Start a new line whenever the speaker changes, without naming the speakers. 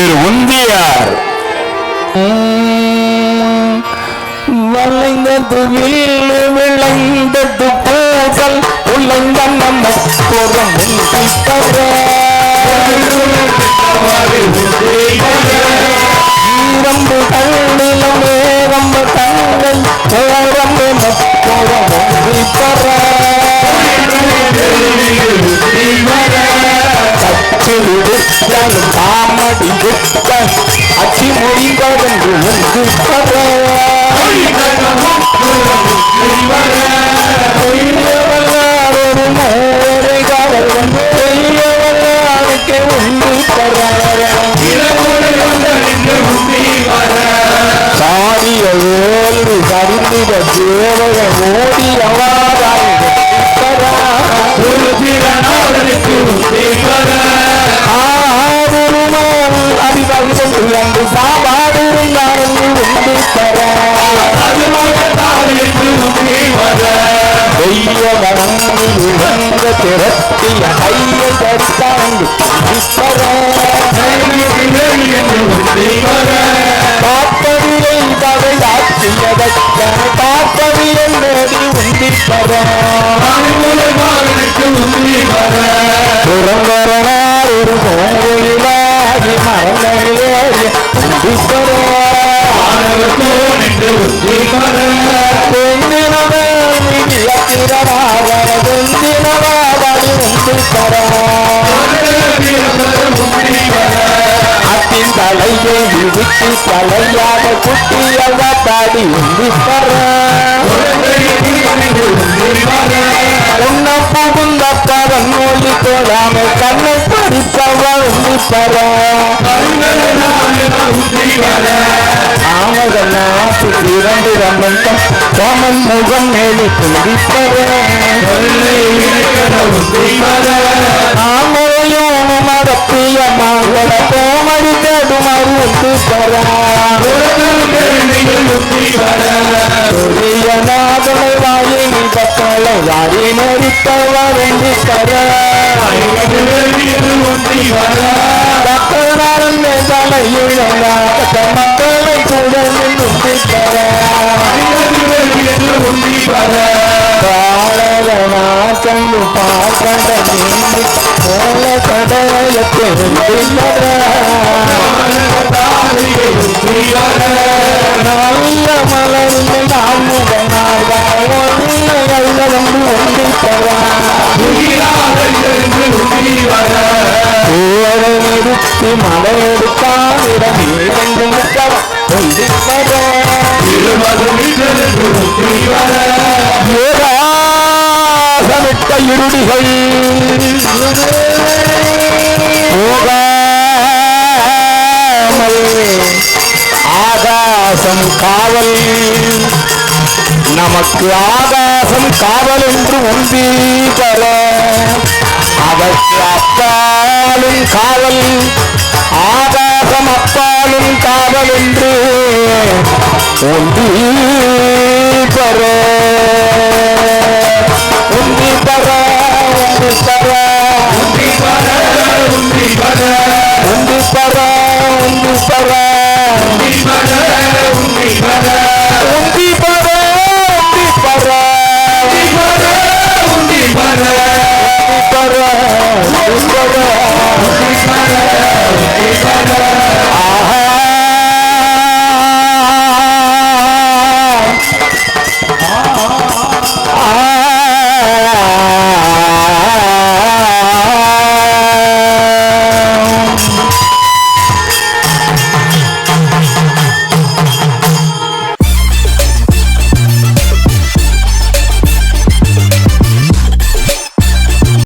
திரு உந்தியார்.
வளைந்த வில்லு சரிந்திட தேவக ஓடி அவாதாய் உத்தே தவையாற்றியதற்கான பார்ப்பதிலை நேடி உண்டிப்பற புறங்கரனார் ஒரு கோயிலாகி மரங்களிலேறி உண்டிப்பற அத்தின் தலையை விடுத்து தலையாக குட்டியவ பாடி உன்ன புகுந்த பவன் மொழி போடாம கண்ணை பறிப்பவ உண்டி ஆமகள் நாட்டு இரண்டு ரமந்தம் சோமன் முகம் மேலே துடிப்பவ ஆமரையும் மடப்பிய கோமடி தேடுமாறு உண்டு நாதனை வாயி நீ பக்களை வாரி நெறித்தவர் உண்டு பக்தனாரன் மேதலை இழந்தாத மக்களை கூட நின்று பாலகனாசங்கு பார்க்கட நீங்கி போல கடலத்தை நல்ல மலர்ந்து நாமுகனாக ஒன்று வந்து பூவரை நிறுத்தி மலை எடுத்தானிடம் இரண்டு முக்கம் யோகாசமிட்ட இருடிகள் போகாமல் ஆகாசம் காவல். நமக்கு ஆகாசம் காவல் என்று ஒன்றி தர அதற்கு அப்பாலும் காவல் ஆகாசம் அப்பாலும் காவல் என்று ஒன்றி உண்டிபரா உண்டிபரா உண்டிபரா உண்டிபரா உண்டிபரா உண்டிபரா உண்டிபரா உண்டிபரா